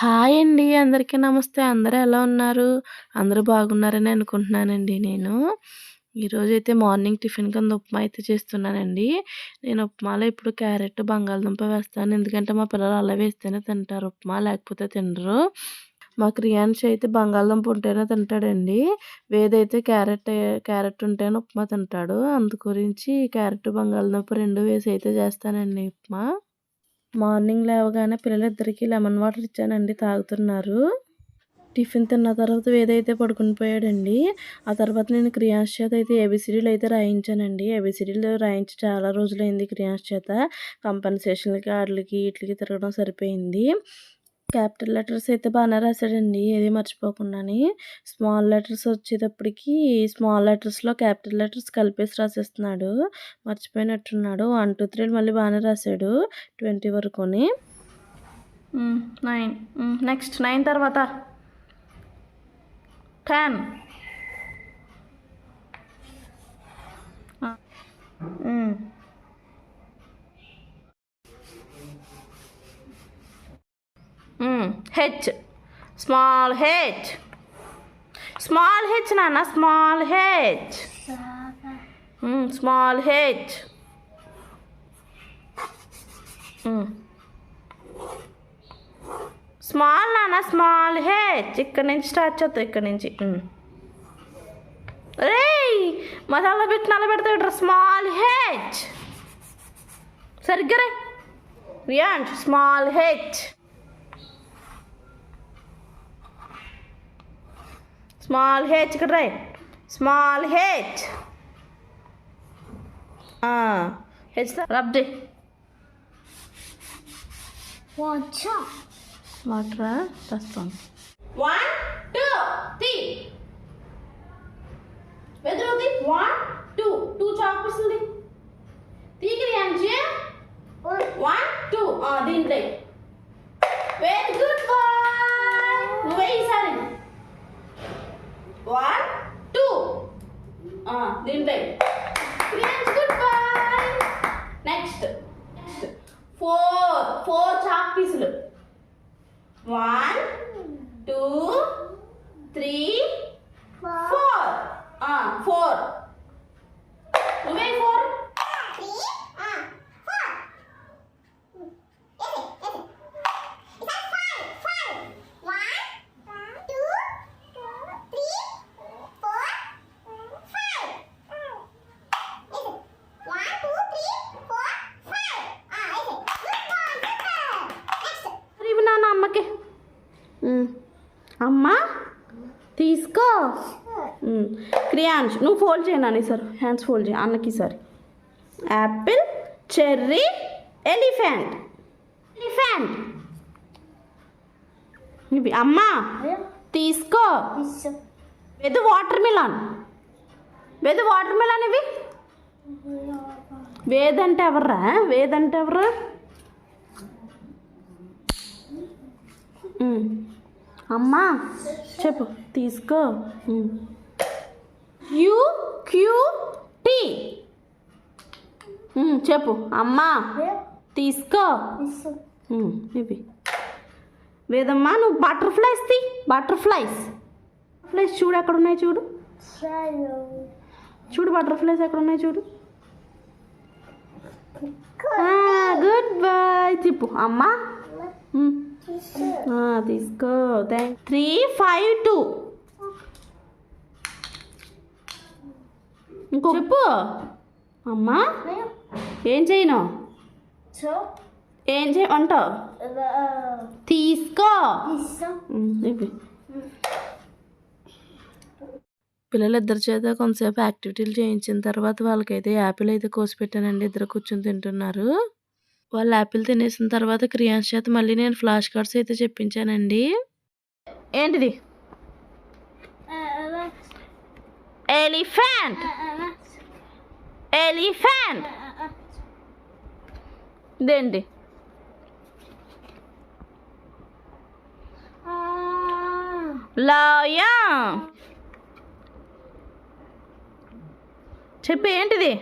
Hi అండి. అందరికీ నమస్తే. అందరూ ఎలా ఉన్నారు? అందరూ బాగున్నారని అనుకుంటున్నానండి నేను. ఈరోజు అయితే మార్నింగ్ టిఫిన్ కింద ఉప్మా అయితే చేస్తున్నానండి. నేను ఉప్మాలో ఇప్పుడు క్యారెట్, బంగాళదుంప వేస్తాను. ఎందుకంటే మా పిల్లలు అలా వేస్తేనే తింటారు ఉప్మా లేకపోతే తినరు. మా క్రియాన్ష్ అయితే బంగాళదుంప ఉంటేనే తింటాడండి. వేదైతే క్యారెట్ క్యారెట్ ఉంటేనే ఉప్మా తింటాడు. అందు గురించి క్యారెట్, బంగాళదుంప రెండు వేసి అయితే చేస్తానండి ఉప్మా. మార్నింగ్ లేవగానే పిల్లలిద్దరికీ లెమన్ వాటర్ ఇచ్చానండి తాగుతున్నారు. టిఫిన్ తిన్న తర్వాత వేదైతే పడుకుని పోయాడండి. ఆ తర్వాత నేను క్రియాన్స్ చేత అయితే ఏబిసిడీలు అయితే రాయించానండి. ఏబిసిడీలు రాయించి చాలా రోజులైంది క్రియాస్ చేత. కంపెన్సేషన్‌లకి వాటికి వీటికి తిరగడం సరిపోయింది. క్యాపిటల్ లెటర్స్ అయితే బాగానే రాసాడండి. ఏది మర్చిపోకుండాని. స్మాల్ లెటర్స్ వచ్చేటప్పటికి స్మాల్ లెటర్స్‌లో క్యాపిటల్ లెటర్స్ కలిపేసి రాసేస్తున్నాడు. మర్చిపోయినట్టున్నాడు. 1, 2, 3 మళ్ళీ బాగానే రాసాడు. 20 వరకుని. నైన్ నెక్స్ట్ నైన్ తర్వాత ten Mm. H small H small H నాన్న small H small H small నాన్న స్మాల్ హెచ్ ఇక్కడ నుంచి స్టార్ట్ చేద్దాం ఇక్కడ నుంచి. రే రేయ్! మసాలా పెట్టి నల్లబెడతాడు స్మాల్ హెచ్ సరిగ్గా రే. స్మాల్ హెచ్ స్మాల్ హెచ్ ఇక్కడ రే స్మాల్ హెచ్ హెచ్ రబ్ డే వాటరా రస్తాను వన్ టూ త్రీ వెదురుది వన్ టూ టూ చాక్ పీసులు తీగిరి అంచి వన్ టూ దీంట్లో వెరీ గుడ్ బాయ్ నువ్వే ఈసారి వన్ టూ దీంట్లో good boy next next four four chalk పీసులు one two three four four నువ్వే ఫోర్ క్రియాన్స్ నువ్వు ఫోల్డ్ చేయను సార్. హ్యాండ్స్ ఫోల్డ్ చేయి. అన్నకి sir. Apple cherry elephant elephant ఇవి. అమ్మ తీసుకో. వెదు వాటర్ మిలాన్ వెదు వాటర్ మిలాన్ ఇవి? వేదంటే ఎవర్రా? వేదంటే ఎవరు. అమ్మా చెప్పు. తీసుకో. U Q T. చెప్పు. అమ్మా తీసుకో. ఇవి. వేదమ్మా నువ్వు బటర్ఫ్లైస్ తీ. బటర్ఫ్లైస్. బటర్ఫ్లైస్ చూడు ఎక్కడ ఉన్నాయి చూడు చూడు బటర్ఫ్లైస్ ఎక్కడ ఉన్నాయి చూడు గుడ్ బాయ్. చెప్పు. అమ్మా. తీసుకో. Thank three five two. ఇంకో చెప్పు. అమ్మా ఏం చేయను? ఏం చేయమంటావు తీసుకో. ఉమ్, ఇవి పిల్లలిద్దరి చేత కొంతసేపు యాక్టివిటీలు చేయించిన తర్వాత వాళ్ళకైతే యాపిల్ అయితే కోసి పెట్టానండి. ఇద్దరు కూర్చొని తింటున్నారు. వాళ్ళు యాపిల్ తినేసిన తర్వాత క్రియాన్స్ చేత మళ్ళీ నేను ఫ్లాష్ కార్డ్స్ అయితే చెప్పించానండి. ఏంటిది? ఎలిఫెంట్! ఎలిఫెంట్. ఇదేంటి? లయన్ చెప్పు ఏంటిది?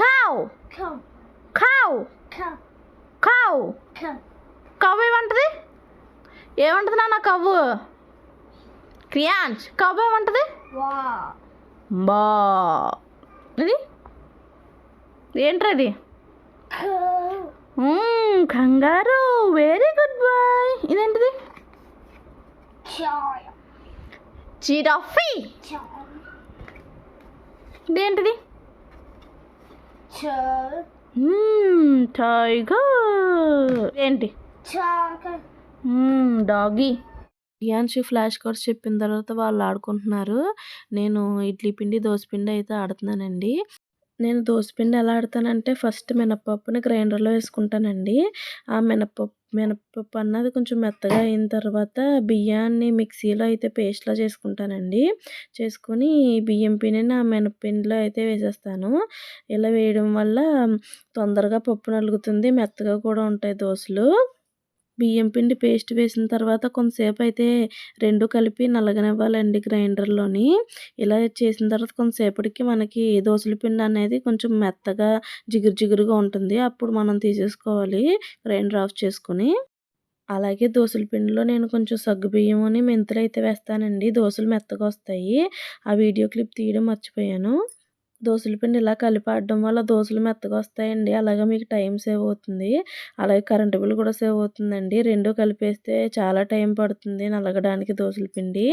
కావ్. కావ్. కావ్. కవ్వు ఏమంటది? ఏమంటది నాన్న కవ్వు క్రియాంజ్ కవ్వు ఏమంటది? బా. ఇది ఏంట్రది కంగారు. వెరీ గుడ్ బాయ్ ఇదేంటిది? జిరాఫీ. ఇదేంటిది? టైగర్ ఏంటి డాగీ ప్రియాంశు ఫ్లాష్ కార్డ్స్ చెప్పిన తర్వాత వాళ్ళు ఆడుకుంటున్నారు నేను ఇడ్లీ పిండి దోశ పిండి అయితే ఆడుతున్నానండి. నేను దోశ పిండి ఎలా ఆడతానంటే ఫస్ట్ మినపప్పుని గ్రైండర్లో వేసుకుంటానండి. ఆ మినప్పప్పు మినపప్పు అన్నది కొంచెం మెత్తగా అయిన తర్వాత బియ్యాన్ని మిక్సీలో అయితే పేస్ట్లా చేసుకుంటానండి. చేసుకొని బియ్యం పిండిని ఆ మినపిండిలో అయితే వేసేస్తాను. ఇలా వేయడం వల్ల తొందరగా పప్పు నలుగుతుంది మెత్తగా కూడా ఉంటాయి దోశలు బియ్యం పిండి పేస్ట్ వేసిన తర్వాత కొంతసేపు అయితే రెండు కలిపి నలగనివ్వాలండి గ్రైండర్లోని. ఇలా చేసిన తర్వాత కొంతసేపటికి మనకి దోసల పిండి అనేది కొంచెం మెత్తగా జిగురు జిగురుగా ఉంటుంది. అప్పుడు మనం తీసేసుకోవాలి గ్రైండర్ ఆఫ్ చేసుకొని. అలాగే దోసల పిండిలో నేను కొంచెం సగ్గుబియ్యం అని మెంతులు అయితే వేస్తానండి. దోశలు మెత్తగా వస్తాయి. ఆ వీడియో క్లిప్ తీయడం మర్చిపోయాను. దోసల పిండి ఇలా కలిపి ఆడడం వల్ల దోశలు మెత్తగా వస్తాయండి. అలాగే మీకు టైం సేవ్ అవుతుంది. అలాగే కరెంటు బిల్ కూడా సేవ్ అవుతుందండి. రెండు కలిపేస్తే చాలా టైం పడుతుంది నలగడానికి దోసల పిండి.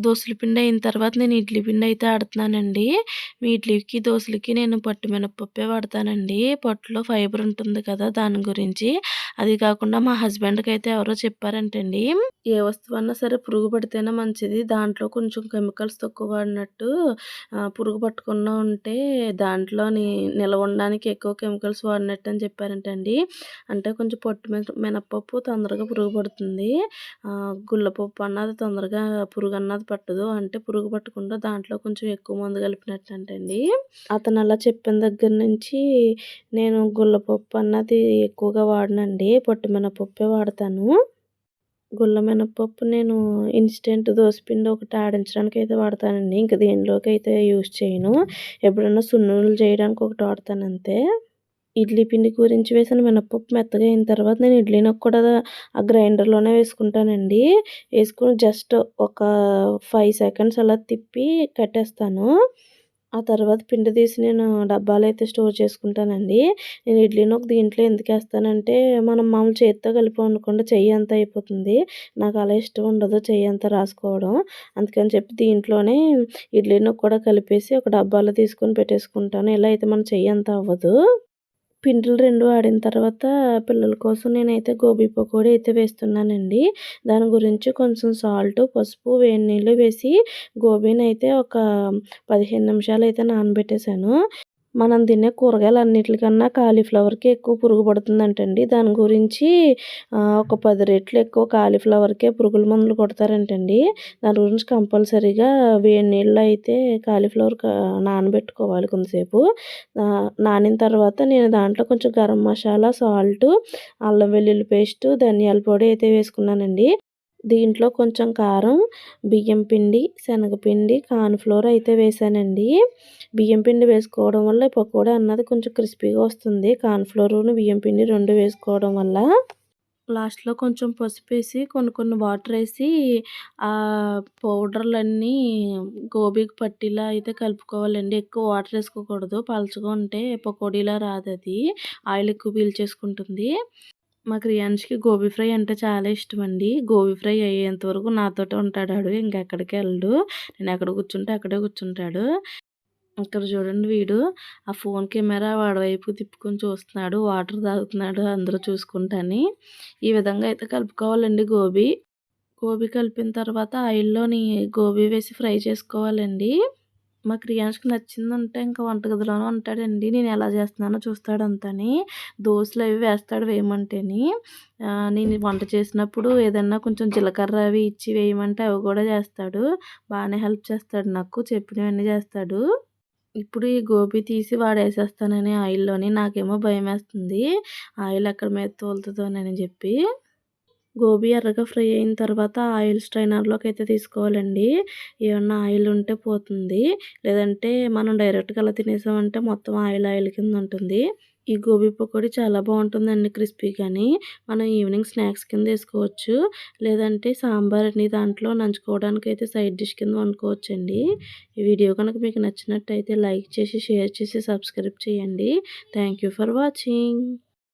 దోసల పిండి అయిన తర్వాత నేను ఇడ్లీ పిండి అయితే ఆడుతున్నానండి. మీ ఇడ్లీకి దోశలకి నేను పట్టు మినపప్పే వాడతానండి. పట్టులో ఫైబర్ ఉంటుంది కదా దాని గురించి. అది కాకుండా మా హస్బెండ్కి అయితే ఎవరో చెప్పారంటండి ఏ వస్తువు అన్నా సరే పురుగు పడితేనే మంచిది. దాంట్లో కొంచెం కెమికల్స్ తక్కువ వాడినట్టు పురుగు పట్టుకున్నా ఉంటే దాంట్లోని నిల్వ ఉండడానికి ఎక్కువ కెమికల్స్ వాడినట్టు అని చెప్పారంటండి. అంటే కొంచెం పొట్టు మిన- మినపప్పు తొందరగా పురుగు పడుతుంది. ఆ, గుల్లపప్పు అన్నది తొందరగా పురుగు అన్నది పట్టదు అంటే పురుగు పట్టకుండా దాంట్లో కొంచెం ఎక్కువ మందు కలిపినట్టు అంటండి అతను అలా చెప్పిన దగ్గర నుంచి నేను గుల్లపప్పు అన్నది ఎక్కువగా వాడనండి. పొట్టు మినపప్పే వాడతాను. గుల్ల మినపప్పు నేను ఇన్స్టెంట్ దోసపిండి ఒకటి ఆడించడానికి అయితే వాడతానండి. ఇంకా దేనిలోకి అయితే యూజ్ చేయను. ఎప్పుడైనా సున్నులు చేయడానికి ఒకటి వాడతాను అంతే. ఇడ్లీ పిండి గురించి వేసిన మినపప్పు మెత్తగా అయిన తర్వాత నేను ఇడ్లీని కూడా ఆ గ్రైండర్లోనే వేసుకుంటానండి. వేసుకుని జస్ట్ ఒక ఫైవ్ సెకండ్స్ అలా తిప్పి కట్టేస్తాను. ఆ తర్వాత పిండి తీసి నేను డబ్బాలో అయితే స్టోర్ చేసుకుంటానండి. నేను ఇడ్లీని ఒక దీంట్లో ఎందుకు వేస్తానంటే మనం మామూలు చేతితో కలిపి వండుకుంటే చెయ్యి అంతా అయిపోతుంది. నాకు అలా ఇష్టం ఉండదు చెయ్యి అంతా రాసుకోవడం. అందుకని చెప్పి దీంట్లోనే ఇడ్లీని కూడా కలిపేసి ఒక డబ్బాలో తీసుకొని పెట్టేసుకుంటాను. ఇలా అయితే మన చెయ్యి అంతా అవ్వదు. పిండిలు రెండు ఆడిన తర్వాత పిల్లల కోసం నేనైతే గోబీ పకోడీ అయితే వేస్తున్నానండి. దాని గురించి కొంచెం సాల్ట్ పసుపు వేడి నీళ్ళు వేసి గోబీని అయితే ఒక పదిహేను నిమిషాలు అయితే నానబెట్టేశాను. మనం తినే కూరగాయలు అన్నిటికన్నా కాలీఫ్లవర్కి ఎక్కువ పురుగు పడుతుందంటండి. దాని గురించి ఒక పది రెట్లు ఎక్కువ కాలీఫ్లవర్కే పురుగుల మందులు కొడతారంటండి. దాని గురించి కంపల్సరీగా వేడి నీళ్ళు అయితే కాలీఫ్లవర్ నానబెట్టుకోవాలి కొంతసేపు. నానిన తర్వాత నేను దాంట్లో కొంచెం గరం మసాలా సాల్ట్ అల్లం వెల్లుల్లి పేస్ట్ ధనియాల పొడి అయితే వేసుకున్నానండి. దీంట్లో కొంచెం కారం బియ్యం పిండి శనగపిండి కార్న్ఫ్లోర్ అయితే వేసానండి. బియ్యం పిండి వేసుకోవడం వల్ల పకోడీ అన్నది కొంచెం క్రిస్పీగా వస్తుంది. కార్న్ఫ్లోరును బియ్యం పిండి రెండు వేసుకోవడం వల్ల. లాస్ట్లో కొంచెం పసుపు వేసి కొన్ని కొన్ని వాటర్ వేసి ఆ పౌడర్లన్నీ గోబీకి పట్టిలా అయితే కలుపుకోవాలండి. ఎక్కువ వాటర్ వేసుకోకూడదు. పలుచగా ఉంటే పకోడీలా రాదు అది ఆయిల్ ఎక్కువ పీల్చేసుకుంటుంది. మా క్రియాన్షికి గోబీ ఫ్రై అంటే చాలా ఇష్టం అండి గోబీ ఫ్రై అయ్యేంత వరకు నాతోటే ఉంటాడు ఆడు ఇంకెక్కడికి వెళ్ళడు. నేను ఎక్కడ కూర్చుంటే అక్కడే కూర్చుంటాడు. ఇక్కడ చూడండి వీడు. ఆ ఫోన్ కెమెరా వాడివైపు తిప్పుకొని చూస్తున్నాడు. వాటర్ తాగుతున్నాడు అందరూ చూసుకుంటాని. ఈ విధంగా అయితే కలుపుకోవాలండి గోబీ. గోబీ కలిపిన తర్వాత ఆయిల్లోని గోబీ వేసి ఫ్రై చేసుకోవాలండి. మా క్రియాన్స్కి నచ్చింది ఉంటే ఇంకా వంటగదిలోనే ఉంటాడండి. నేను ఎలా చేస్తున్నానో చూస్తాడు అంతని. దోశలు అవి వేస్తాడు వేయమంటేని. నేను వంట చేసినప్పుడు ఏదన్నా కొంచెం జీలకర్ర అవి ఇచ్చి వేయమంటే అవి కూడా చేస్తాడు. బాగానే హెల్ప్ చేస్తాడు నాకు. చెప్పినవన్నీ చేస్తాడు. ఇప్పుడు ఈ గోబీ తీసి వాడేసేస్తానని ఆయిల్లోని నాకేమో భయం వేస్తుంది ఆయిల్ ఎక్కడ మీద తోలుతుందోనని చెప్పి. గోబీ ఎర్రగా ఫ్రై అయిన తర్వాత ఆయిల్ స్ట్రైనర్లోకి అయితే తీసుకోవాలండి. ఏమన్నా ఆయిల్ ఉంటే పోతుంది. లేదంటే మనం డైరెక్ట్గా అలా తినేసామంటే మొత్తం ఆయిల్ ఆయిల్ కింద ఉంటుంది. ఈ గోబీ పకోడీ చాలా బాగుంటుందండి క్రిస్పీ కానీ. మనం ఈవినింగ్ స్నాక్స్ కింద వేసుకోవచ్చు. లేదంటే సాంబార్ అని దాంట్లో నంచుకోవడానికి అయితే సైడ్ డిష్ కింద వండుకోవచ్చండి. ఈ వీడియో కనుక మీకు నచ్చినట్టయితే లైక్ చేసి షేర్ చేసి సబ్స్క్రైబ్ చేయండి. Thank you for watching.